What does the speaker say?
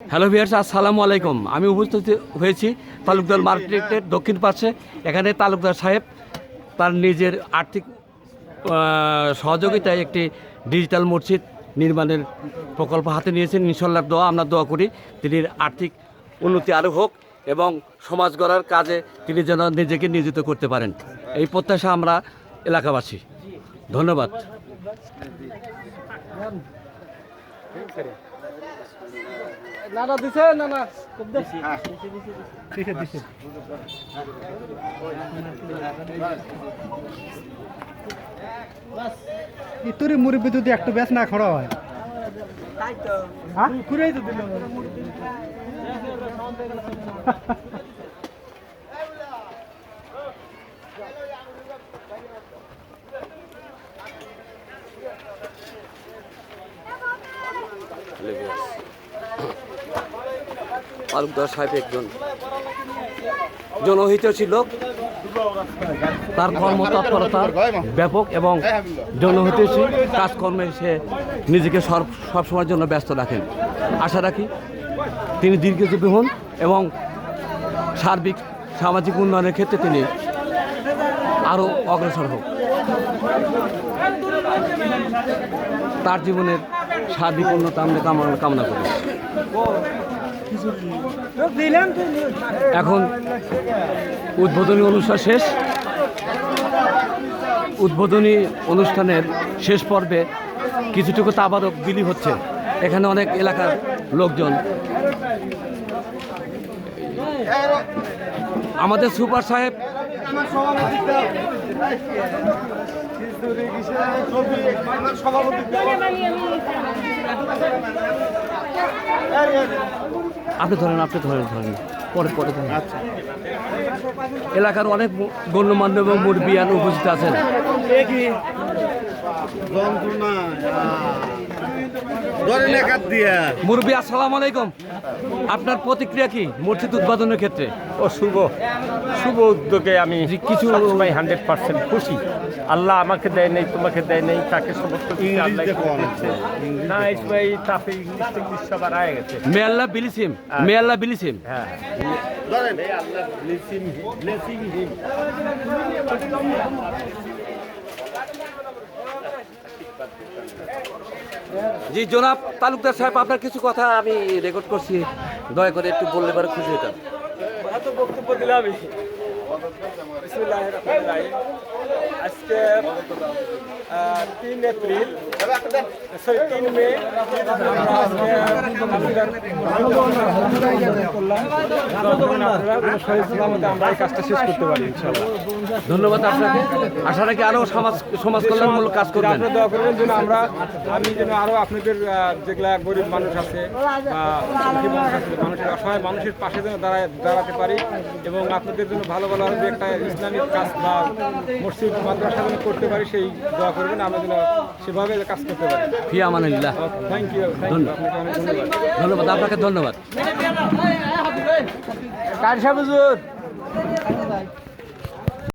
Hello viewers আসসালামু আলাইকুম। আমি উপস্থিত হয়েছি তালুকদার মার্কেটের দক্ষিণ পাশে। এখানে তালুকদার সাহেব তার নিজের আর্থিক সহযোগিতায় একটি ডিজিটাল মসজিদ নির্মাণের প্রকল্প হাতে নিয়েছেন। ইনশাল্লাহ দোয়া, আমরা দোয়া করি তিনি আর্থিক উন্নতি আরও হোক এবং সমাজ গড়ার কাজে তিনি যেন নিজেকে নিয়োজিত করতে পারেন। এই প্রত্যাশা আমরা এলাকাবাসী। ধন্যবাদ। নানা দিছে নানা ইতুরি মুরব্বী যদি একটু বেশ না খড়া হয় হ্যাঁ? ঘুরেই তো দিল। তালুকদার সাহেব একজন। জনহিতৈষী লোক তার কর্মতৎপরতা ব্যাপক এবং জনহিতৈষী কাজকর্মে সে নিজেকে সব সবসময়ের জন্য ব্যস্ত রাখেন। আশা রাখি তিনি দীর্ঘজীবী হন এবং সার্বিক, সামাজিক উন্নয়নের ক্ষেত্রে তিনি আরও অগ্রসর হোক। তার জীবনের উন্নতি আমরা কামনা কামনা করি। এখন উদ্বোধনী অনুষ্ঠান শেষ। উদ্বোধনী অনুষ্ঠানের শেষ পর্বে কিছুটুকু তাবারক বিলি হচ্ছে। এখানে অনেক এলাকার লোকজন। আমাদের সুপার সাহেব আপনি ধরেন আপনি ধরেন ধরেন। পরে পরে ধরেন। এলাকার অনেক গণ্যমান্য এবং মুরবিয়ান উপস্থিত আছেন। ধরেন একাত দিয়া। মুরবি আসসালামু আলাইকুম। আপনার প্রতিক্রিয়া কি মসজিদ উদ্বোধনের ক্ষেত্রে? ও শুভ। শুভ উদ্যোগে আমি কিছু- সবসময় হান্ড্রেড পার্সেন্ট খুশি। আল্লাহ আমাকে দেয় নেই তোমাকে দেয় নেই তাকে সমস্ত। না এই সময় তাপে ইংলিশ টিংলিশ সবার আয় গেছে। মে আল্লাহ বিলিসিম মে আল্লাহ বিলিসিম হ্যাঁ ধরেন আল্লাহ ব্লেসিং ব্লেসিং হিম জি, জনাব তালুকদার সাহেব, আপনার কিছু কথা আমি রেকর্ড করছি। দয়া করে একটু বললে পারে খুশি হতাম। তো বক্তব্য। আজকে তিন এপ্রিল সরি তিন মে আমরা এই কাজটা শেষ করতে পারি ধন্যবাদ আপনাকে। আশা রাখি আরও সমাজ সমাজ কল্যাণমূলক কাজ করবেন। আপনারা দোয়া করবেন যেন আমরা আমি যেন আরও আপনাদের যেগুলা গরিব মানুষ আছে বা মানুষের অসহায় মানুষের পাশে যেন দাঁড়ায় দাঁড়াতে পারি। এবং আপনাদের জন্য ভালো ভালো আরও যে একটা ইসলামিক কাজ বা মসজিদ মাদ্রাসা যেন করতে পারি সেই দোয়া করবেন আমরা যেন সেভাবে কাজ করতে পারি। ফি আমানিল্লাহ। থ্যাংক ইউ ধন্যবাদ। ধন্যবাদ। আপনাকে ধন্যবাদ। কার সাহেব